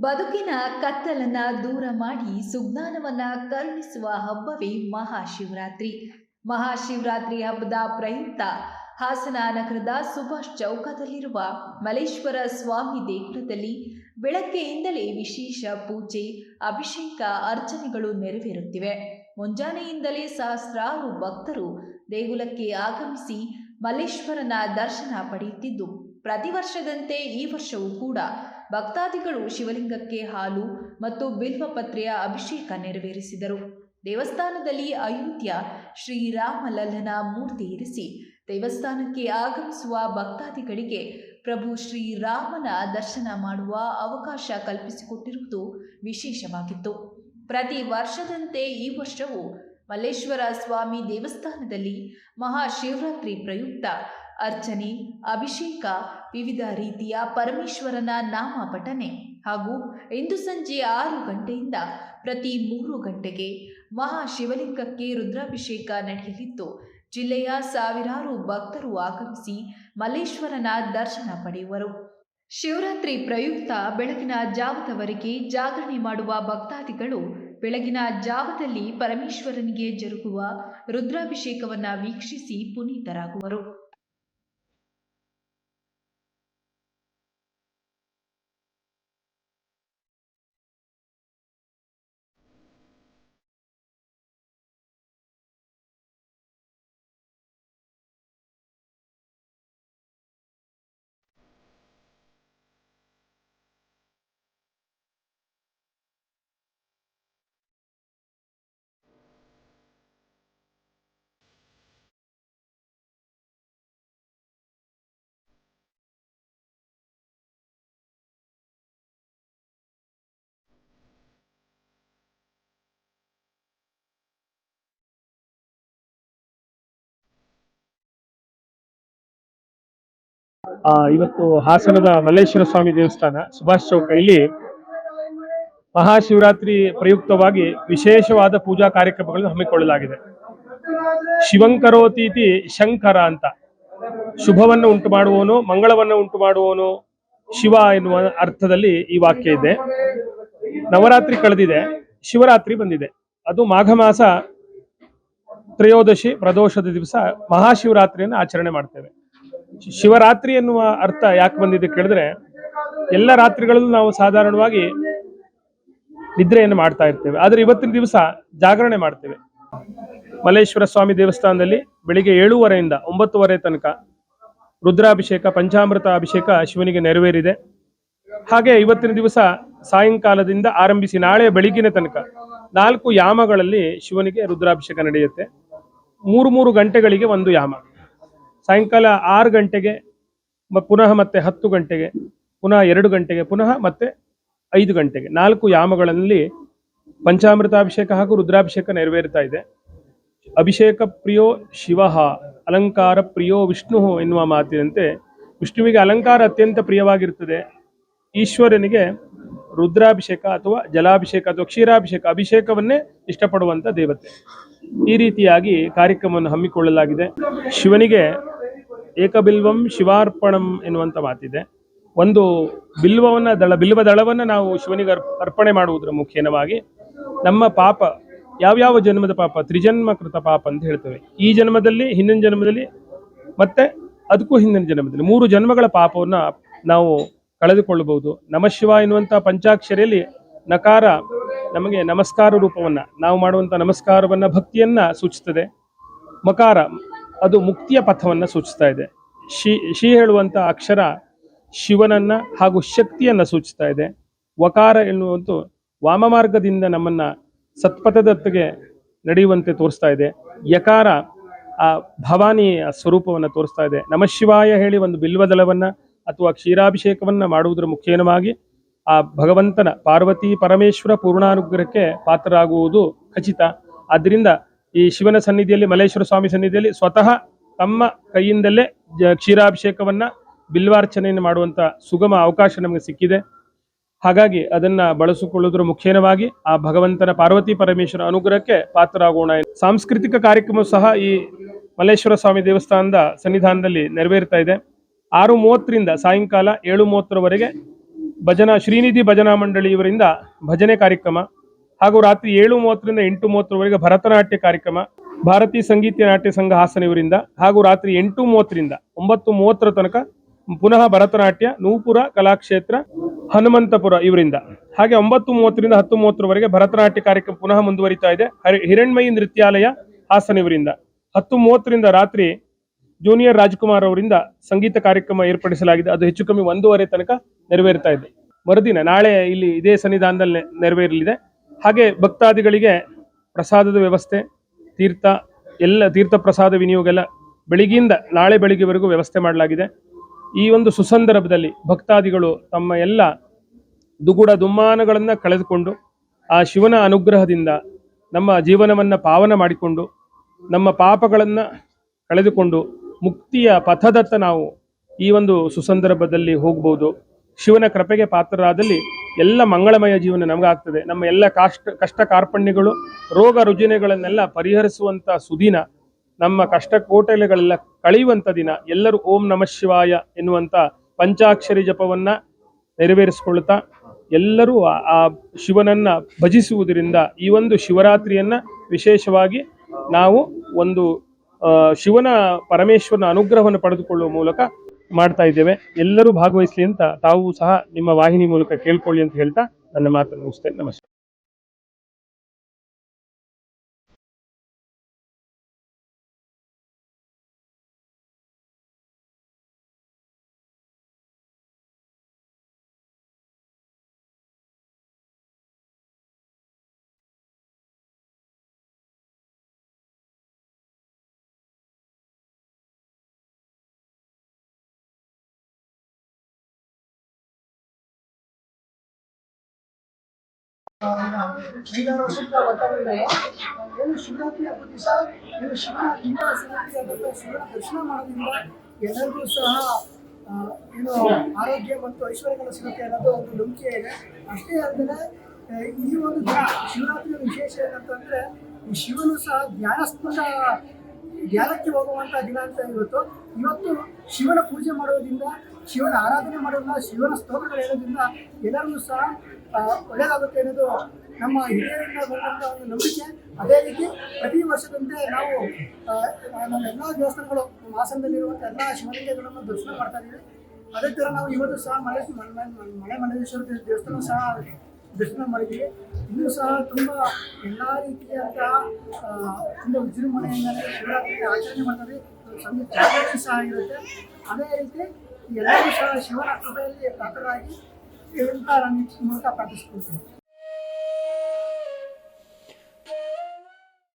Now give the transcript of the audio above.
ಬದುಕಿನ ಕತ್ತಲನ್ನ ದೂರ ಮಾಡಿ ಸುಜ್ಞಾನವನ್ನ ಕರುಣಿಸುವ ಹಬ್ಬವೇ ಮಹಾಶಿವರಾತ್ರಿ. ಮಹಾಶಿವರಾತ್ರಿ ಹಬ್ಬದ ಪ್ರಯುಕ್ತ ಹಾಸನ ನಗರದ ಸುಭಾಷ್ ಚೌಕದಲ್ಲಿರುವ ಮಲೇಶ್ವರ ಸ್ವಾಮಿ ದೇಗುಲದಲ್ಲಿ ಬೆಳಗ್ಗೆಯಿಂದಲೇ ವಿಶೇಷ ಪೂಜೆ, ಅಭಿಷೇಕ ಅರ್ಚನೆಗಳು ನೆರವೇರುತ್ತಿವೆ. ಮುಂಜಾನೆಯಿಂದಲೇ ಸಹಸ್ರಾರು ಭಕ್ತರು ದೇಗುಲಕ್ಕೆ ಆಗಮಿಸಿ ಮಲ್ಲೇಶ್ವರನ ದರ್ಶನ ಪಡೆಯುತ್ತಿದ್ದು ಪ್ರತಿ ವರ್ಷದಂತೆ ಈ ವರ್ಷವೂ ಕೂಡ ಭಕ್ತಾದಿಗಳು ಶಿವಲಿಂಗಕ್ಕೆ ಹಾಲು ಮತ್ತು ಬಿಲ್ವಪತ್ರೆಯ ಅಭಿಷೇಕ ನೆರವೇರಿಸಿದರು. ದೇವಸ್ಥಾನದಲ್ಲಿ ಅಯೋಧ್ಯ ಶ್ರೀರಾಮಲಲ್ಲನ ಮೂರ್ತಿ ಇರಿಸಿ ದೇವಸ್ಥಾನಕ್ಕೆ ಆಗಮಿಸುವ ಭಕ್ತಾದಿಗಳಿಗೆ ಪ್ರಭು ಶ್ರೀರಾಮನ ದರ್ಶನ ಮಾಡುವ ಅವಕಾಶ ಕಲ್ಪಿಸಿಕೊಟ್ಟಿರುವುದು ವಿಶೇಷವಾಗಿತ್ತು. ಪ್ರತಿ ವರ್ಷದಂತೆ ಈ ವರ್ಷವೂ ಮಲ್ಲೇಶ್ವರ ಸ್ವಾಮಿ ದೇವಸ್ಥಾನದಲ್ಲಿ ಮಹಾಶಿವರಾತ್ರಿ ಪ್ರಯುಕ್ತ ಅರ್ಚನೆ, ಅಭಿಷೇಕ ವಿವಿಧ ರೀತಿಯ ಪರಮೇಶ್ವರನ ನಾಮ ಪಠನೆ ಹಾಗೂ ಇಂದು ಸಂಜೆ ಆರು ಗಂಟೆಯಿಂದ ಪ್ರತಿ ಮೂರು ಗಂಟೆಗೆ ಮಹಾಶಿವಲಿಂಗಕ್ಕೆ ರುದ್ರಾಭಿಷೇಕ ನಡೆಯಲಿದ್ದು, ಜಿಲ್ಲೆಯ ಸಾವಿರಾರು ಭಕ್ತರು ಆಗಮಿಸಿ ಮಲ್ಲೇಶ್ವರನ ದರ್ಶನ ಪಡೆಯುವರು. ಶಿವರಾತ್ರಿ ಪ್ರಯುಕ್ತ ಬೆಳಗಿನ ಜಾವದವರೆಗೆ ಜಾಗರಣೆ ಮಾಡುವ ಭಕ್ತಾದಿಗಳು ಬೆಳಗಿನ ಜಾವದಲ್ಲಿ ಪರಮೇಶ್ವರನಿಗೆ ಜರುಗುವ ರುದ್ರಾಭಿಷೇಕವನ್ನು ವೀಕ್ಷಿಸಿ ಪುನೀತರಾಗುವರು. ಇವತ್ತು ಹಾಸನದ ಮಲ್ಲೇಶ್ವರ ಸ್ವಾಮಿ ದೇವಸ್ಥಾನ ಸುಭಾಷ್ ಚೌಕ ಇಲ್ಲಿ ಮಹಾಶಿವರಾತ್ರಿ ಪ್ರಯುಕ್ತವಾಗಿ ವಿಶೇಷವಾದ ಪೂಜಾ ಕಾರ್ಯಕ್ರಮಗಳನ್ನು ಹಮ್ಮಿಕೊಳ್ಳಲಾಗಿದೆ. ಶಿವಂಕರೋತೀತಿ ಶಂಕರ ಅಂತ. ಶುಭವನ್ನು ಉಂಟು ಮಾಡುವವನು, ಮಂಗಳವನ್ನು ಉಂಟು ಮಾಡುವವನು ಶಿವ ಎನ್ನುವ ಅರ್ಥದಲ್ಲಿ ಈ ವಾಕ್ಯ ಇದೆ. ನವರಾತ್ರಿ ಕಳೆದಿದೆ, ಶಿವರಾತ್ರಿ ಬಂದಿದೆ. ಅದು ಮಾಘ ಮಾಸ ತ್ರಯೋದಶಿ ಪ್ರದೋಷದ ದಿವಸ ಮಹಾಶಿವರಾತ್ರಿಯನ್ನು ಆಚರಣೆ ಮಾಡ್ತೇವೆ. ಶಿವರಾತ್ರಿ ಎನ್ನುವ ಅರ್ಥ ಯಾಕೆ ಬಂದಿದೆ ಕೇಳಿದ್ರೆ, ಎಲ್ಲ ರಾತ್ರಿಗಳಲ್ಲೂ ನಾವು ಸಾಧಾರಣವಾಗಿ ನಿದ್ರೆಯನ್ನು ಮಾಡ್ತಾ ಇರ್ತೇವೆ. ಆದ್ರೆ ಇವತ್ತಿನ ದಿವಸ ಜಾಗರಣೆ ಮಾಡ್ತೇವೆ. ಮಲ್ಲೇಶ್ವರ ಸ್ವಾಮಿ ದೇವಸ್ಥಾನದಲ್ಲಿ ಬೆಳಿಗ್ಗೆ ಏಳುವರೆಯಿಂದ ಒಂಬತ್ತುವರೆ ತನಕ ರುದ್ರಾಭಿಷೇಕ, ಪಂಚಾಮೃತ ಅಭಿಷೇಕ ಶಿವನಿಗೆ ನೆರವೇರಿದೆ. ಹಾಗೆ ಇವತ್ತಿನ ದಿವಸ ಸಾಯಂಕಾಲದಿಂದ ಆರಂಭಿಸಿ ನಾಳೆ ಬೆಳಿಗ್ಗಿನ ತನಕ ನಾಲ್ಕು ಯಾಮಗಳಲ್ಲಿ ಶಿವನಿಗೆ ರುದ್ರಾಭಿಷೇಕ ನಡೆಯುತ್ತೆ. ಮೂರು ಮೂರು ಗಂಟೆಗಳಿಗೆ ಒಂದು ಯಾಮ. ಸಾಯಂಕಾಲ ಆರು ಗಂಟೆಗೆ ಪುನಃ ಮತ್ತೆ ಹತ್ತು ಗಂಟೆಗೆ, ಪುನಃ ಎರಡು ಗಂಟೆಗೆ, ಪುನಃ ಮತ್ತೆ ಐದು ಗಂಟೆಗೆ. ನಾಲ್ಕು ಯಾಮಗಳಲ್ಲಿ ಪಂಚಾಮೃತಾಭಿಷೇಕ ಹಾಗೂ ರುದ್ರಾಭಿಷೇಕ ನೆರವೇರ್ತಾ ಇದೆ. ಅಭಿಷೇಕ ಪ್ರಿಯೋ ಶಿವ, ಅಲಂಕಾರ ಪ್ರಿಯೋ ವಿಷ್ಣು ಎನ್ನುವ ಮಾತಿನಂತೆ ವಿಷ್ಣುವಿಗೆ ಅಲಂಕಾರ ಅತ್ಯಂತ ಪ್ರಿಯವಾಗಿರ್ತದೆ. ಈಶ್ವರನಿಗೆ ರುದ್ರಾಭಿಷೇಕ ಅಥವಾ ಜಲಾಭಿಷೇಕ ಅಥವಾ ಕ್ಷೀರಾಭಿಷೇಕ, ಅಭಿಷೇಕವನ್ನೇ ಇಷ್ಟಪಡುವಂಥ ದೇವತೆ. ಈ ರೀತಿಯಾಗಿ ಕಾರ್ಯಕ್ರಮವನ್ನು ಹಮ್ಮಿಕೊಳ್ಳಲಾಗಿದೆ. ಶಿವನಿಗೆ ಏಕಬಿಲ್ವಂ ಶಿವಾರ್ಪಣಂ ಎನ್ನುವಂಥ ಮಾತಿದೆ. ಒಂದು ಬಿಲ್ವವನ್ನು ದಳ ಬಿಲ್ವ ದಳವನ್ನು ನಾವು ಶಿವನಿಗೆ ಅರ್ಪ- ಅರ್ಪಣೆ ಮಾಡುವುದರ ಮುಖೇನವಾಗಿ ನಮ್ಮ ಪಾಪ, ಯಾವ್ಯಾವ ಜನ್ಮದ ಪಾಪ ತ್ರಿಜನ್ಮ ಕೃತ ಪಾಪ ಅಂತ ಹೇಳ್ತೇವೆ. ಈ ಜನ್ಮದಲ್ಲಿ, ಹಿಂದಿನ ಜನ್ಮದಲ್ಲಿ, ಮತ್ತೆ ಅದಕ್ಕೂ ಹಿಂದಿನ ಜನ್ಮದಲ್ಲಿ ಮೂರು ಜನ್ಮಗಳ ಪಾಪವನ್ನು ನಾವು ಕಳೆದುಕೊಳ್ಳಬಹುದು. ನಮಶಿವ ಎನ್ನುವಂಥ ಪಂಚಾಕ್ಷರಿಯಲ್ಲಿ ನಕಾರ ನಮಗೆ ನಮಸ್ಕಾರ ರೂಪವನ್ನ, ನಾವು ಮಾಡುವಂತ ನಮಸ್ಕಾರವನ್ನ, ಭಕ್ತಿಯನ್ನ ಸೂಚಿಸ್ತದೆ. ಮಕಾರ, ಅದು ಮುಕ್ತಿಯ ಪಥವನ್ನ ಸೂಚಿಸ್ತಾ ಇದೆ. ಶಿ ಶಿ ಹೇಳುವಂಥ ಅಕ್ಷರ ಶಿವನನ್ನ ಹಾಗೂ ಶಕ್ತಿಯನ್ನ ಸೂಚಿಸ್ತಾ ಇದೆ. ವಕಾರ ಎನ್ನುವಂತು ವಾಮ ಮಾರ್ಗದಿಂದ ನಮ್ಮನ್ನ ಸತ್ಪಥದತ್ತಿಗೆ ನಡೆಯುವಂತೆ ತೋರಿಸ್ತಾ ಇದೆ. ಯಕಾರ, ಆ ಭವಾನಿಯ ಸ್ವರೂಪವನ್ನು ತೋರಿಸ್ತಾ ಇದೆ. ನಮಶಿವಾಯ ಹೇಳಿ ಒಂದು ಬಿಲ್ವದಳವನ್ನ ಅಥವಾ ಕ್ಷೀರಾಭಿಷೇಕವನ್ನ ಮಾಡುವುದರ ಮುಖೇನವಾಗಿ ಆ ಭಗವಂತನ ಪಾರ್ವತಿ ಪರಮೇಶ್ವರ ಪೂರ್ಣಾನುಗ್ರಹಕ್ಕೆ ಪಾತ್ರರಾಗುವುದು ಖಚಿತ. ಆದ್ದರಿಂದ ಈ ಶಿವನ ಸನ್ನಿಧಿಯಲ್ಲಿ, ಮಲ್ಲೇಶ್ವರ ಸ್ವಾಮಿ ಸನ್ನಿಧಿಯಲ್ಲಿ ಸ್ವತಃ ತಮ್ಮ ಕೈಯಿಂದಲೇ ಜ- ಕ್ಷೀರಾಭಿಷೇಕವನ್ನು, ಬಿಲ್ವಾರ್ಚನೆಯನ್ನು ಮಾಡುವಂಥ ಸುಗಮ ಅವಕಾಶ ನಮಗೆ ಸಿಕ್ಕಿದೆ. ಹಾಗಾಗಿ ಅದನ್ನು ಬಳಸಿಕೊಳ್ಳೋದ್ರ ಮುಖೇನವಾಗಿ ಆ ಭಗವಂತನ ಪಾರ್ವತಿ ಪರಮೇಶ್ವರ ಅನುಗ್ರಹಕ್ಕೆ ಪಾತ್ರರಾಗೋಣ ಸಾಂಸ್ಕೃತಿಕ ಕಾರ್ಯಕ್ರಮ ಸಹ ಈ ಮಲ್ಲೇಶ್ವರ ಸ್ವಾಮಿ ದೇವಸ್ಥಾನದ ಸನ್ನಿಧಾನದಲ್ಲಿ ನೆರವೇರ್ತಾ ಇದೆ. ಆರು ಮೂವತ್ತರಿಂದ ಸಾಯಂಕಾಲ ಏಳು ಮೂವತ್ತರವರೆಗೆ ಭಜನಾ ಶ್ರೀನಿಧಿ ಭಜನಾ ಮಂಡಳಿ ಇವರಿಂದ ಭಜನೆ ಕಾರ್ಯಕ್ರಮ ಹಾಗೂ ರಾತ್ರಿ ಏಳು ಮೂವತ್ತರಿಂದ ಎಂಟು ಮೂವತ್ತರವರೆಗೆ ಭರತನಾಟ್ಯ ಕಾರ್ಯಕ್ರಮ, ಭಾರತೀಯ ಸಂಗೀತ ನಾಟ್ಯ ಸಂಘ ಹಾಸನ ಇವರಿಂದ ಹಾಗೂ ರಾತ್ರಿ ಎಂಟು ಮೂವತ್ತರಿಂದ ಒಂಬತ್ತು ಮೂವತ್ತರ ತನಕ ಪುನಃ ಭರತನಾಟ್ಯ, ನೂಪುರ ಕಲಾಕ್ಷೇತ್ರ, ಹನುಮಂತಪುರ ಇವರಿಂದ. ಹಾಗೆ ಒಂಬತ್ತು ಮೂವತ್ತರಿಂದ ಹತ್ತು ಮೂವತ್ತರವರೆಗೆ ಭರತನಾಟ್ಯ ಕಾರ್ಯಕ್ರಮ ಪುನಃ ಮುಂದುವರಿತಾ ಇದೆ. ಹರಿ- ಹಿರಣ್ಮಯಿ ನೃತ್ಯಾಲಯ ಹಾಸನ ಇವರಿಂದ. ಹತ್ತು ಮೂವತ್ತರಿಂದ ರಾತ್ರಿ ಜೂನಿಯರ್ ರಾಜ್ಕುಮಾರ್ ಅವರಿಂದ ಸಂಗೀತ ಕಾರ್ಯಕ್ರಮ ಏರ್ಪಡಿಸಲಾಗಿದೆ. ಅದು ಹೆಚ್ಚು ಕಮ್ಮಿ ಒಂದೂವರೆ ತನಕ ನೆರವೇರ್ತಾ ಇದೆ. ಮರುದಿನ ನಾಳೆ ಇಲ್ಲಿ ಇದೇ ಸನ್ನಿಧಾನದಲ್ಲಿ ನೆರವೇರಲಿದೆ. ಹಾಗೆ ಭಕ್ತಾದಿಗಳಿಗೆ ಪ್ರಸಾದದ ವ್ಯವಸ್ಥೆ, ತೀರ್ಥ, ಎಲ್ಲ ತೀರ್ಥ ಪ್ರಸಾದ ವಿನಿಯೋಗ ಎಲ್ಲ ಬೆಳಿಗ್ಗೆಯಿಂದ ನಾಳೆ ಬೆಳಿಗ್ಗೆವರೆಗೂ ವ್ಯವಸ್ಥೆ ಮಾಡಲಾಗಿದೆ. ಈ ಒಂದು ಸುಸಂದರ್ಭದಲ್ಲಿ ಭಕ್ತಾದಿಗಳು ತಮ್ಮ ಎಲ್ಲ ದುಗುಡ ದುಮ್ಮಾನಗಳನ್ನು ಕಳೆದುಕೊಂಡು ಆ ಶಿವನ ಅನುಗ್ರಹದಿಂದ ನಮ್ಮ ಜೀವನವನ್ನು ಪಾವನ ಮಾಡಿಕೊಂಡು ನಮ್ಮ ಪಾಪಗಳನ್ನು ಕಳೆದುಕೊಂಡು ಮುಕ್ತಿಯ ಪಥದತ್ತ ನಾವು ಈ ಒಂದು ಸುಸಂದರ್ಭದಲ್ಲಿ ಹೋಗ್ಬೋದು. ಶಿವನ ಕೃಪೆಗೆ ಪಾತ್ರರಾದಲ್ಲಿ ಎಲ್ಲ ಮಂಗಳಮಯ ಜೀವನ ನಮಗಾಗ್ತದೆ. ನಮ್ಮ ಎಲ್ಲ ಕಷ್ಟ ಕಷ್ಟ ಕಾರ್ಪಣ್ಯಗಳು ರೋಗ ರುಜಿನಗಳನ್ನೆಲ್ಲ ಪರಿಹರಿಸುವಂಥ ಸುದಿನ, ನಮ್ಮ ಕಷ್ಟ ಕೋಟಲೆಗಳೆಲ್ಲ ಕಳೆಯುವಂಥ ದಿನ, ಎಲ್ಲರೂ ಓಂ ನಮಃ ಶಿವಾಯ ಎನ್ನುವಂಥ ಪಂಚಾಕ್ಷರಿ ಜಪವನ್ನ ನೆರವೇರಿಸಿಕೊಳ್ಳುತ್ತಾ ಎಲ್ಲರೂ ಆ- ಶಿವನನ್ನು ಭಜಿಸುವುದರಿಂದ ಈ ಒಂದು ಶಿವರಾತ್ರಿಯನ್ನು ವಿಶೇಷವಾಗಿ ನಾವು ಒಂದು ಶಿವನ, ಪರಮೇಶ್ವರನ ಅನುಗ್ರಹವನ್ನು ಪಡೆದುಕೊಳ್ಳುವ ಮೂಲಕ ಮಾಡ್ತಾ ಇದ್ದೇವೆ. ಎಲ್ಲರೂ ಭಾಗವಹಿಸಲಿ ಅಂತ ತಾವು ಸಹ ನಿಮ್ಮ ವಾಹಿನಿ ಮೂಲಕ ಕೇಳ್ಕೊಳ್ಳಿ ಅಂತ ಹೇಳ್ತಾ ನನ್ನ ಮಾತನ್ನು ಮುಗಿಸ್ತೇನೆ. ನಮಸ್ತೆ. ಐದಾರು ಸೂತ್ರ ಬರ್ತಾರೆ ಏನು ಶಿವರಾತ್ರಿ ನೀವು ಶಿವನ ದರ್ಶನ ಮಾಡೋದ್ರಿಂದ ಎಲ್ಲರಿಗೂ ಸಹ ಏನು ಆರೋಗ್ಯ ಮತ್ತು ಐಶ್ವರ್ಯಗಳು ಸಿಗುತ್ತೆ ಅನ್ನೋದು ಒಂದು ನಂಬಿಕೆ ಇದೆ ಅಷ್ಟೇ ಅಲ್ಲದೆ ಈ ಒಂದು ದಿನ ಶಿವರಾತ್ರಿಯ ವಿಶೇಷ ಏನಂತಂದ್ರೆ ಶಿವನು ಸಹ ಧ್ಯಾನಸ್ಪದ ಧ್ಯಾನಕ್ಕೆ ಹೋಗುವಂತ ದಿನ ಅಂತ ಇವತ್ತು ಇವತ್ತು ಶಿವನ ಪೂಜೆ ಮಾಡೋದ್ರಿಂದ ಶಿವನ ಆರಾಧನೆ ಮಾಡೋದ್ರಿಂದ ಶಿವನ ಸ್ತೋತ್ರಗಳು ಹೇಳೋದ್ರಿಂದ ಎಲ್ಲರಿಗೂ ಸಹ ಒಳ್ಳೆಯದಾಗುತ್ತೆ ಅನ್ನೋದು ನಮ್ಮ ಹಿರಿಯರಿಂದ ಬಂದಂಥ ಒಂದು ನಂಬಿಕೆ. ಅದೇ ರೀತಿ ಪ್ರತಿ ವರ್ಷದಂತೆ ನಾವು ನಮ್ಮ ಎಲ್ಲ ದೇವಸ್ಥಾನಗಳು ಹಾಸನದಲ್ಲಿರುವಂಥ ಎಲ್ಲ ಶಿವಲಿಂಗಗಳನ್ನು ದರ್ಶನ ಮಾಡ್ತಾ ಇದ್ದೀವಿ. ಅದೇ ಥರ ನಾವು ಇವತ್ತು ಸಹ ಮಲೆ ಮಲೆ ಮಲೆ ಮಲ್ಲೇಶ್ವರ ದೇವಸ್ಥಾನ ಸಹ ದರ್ಶನ ಮಾಡಿದ್ದೀವಿ. ಇನ್ನೂ ಸಹ ತುಂಬ ಎಲ್ಲ ರೀತಿಯಾದಂತಹ ಆ, ತುಂಬ ವಿಜೃಂಭಣೆಯಿಂದಲೇ ಶಿವರಾತ್ರಿ ಆಚರಣೆ ಮಾಡ್ತಾರೆ ಜಾಗರಣೆ ಸಹ ಇರುತ್ತೆ. ಅದೇ ರೀತಿ ಎಲ್ಲರೂ ಸಹ ಶಿವನ ಕೃಪೆಯಲ್ಲಿ ಅಂತ ನಾನು ಈ ಮೂಲಕ ಪ್ರಾರ್ಥಿಸ್ಕೊಳ್ತೀನಿ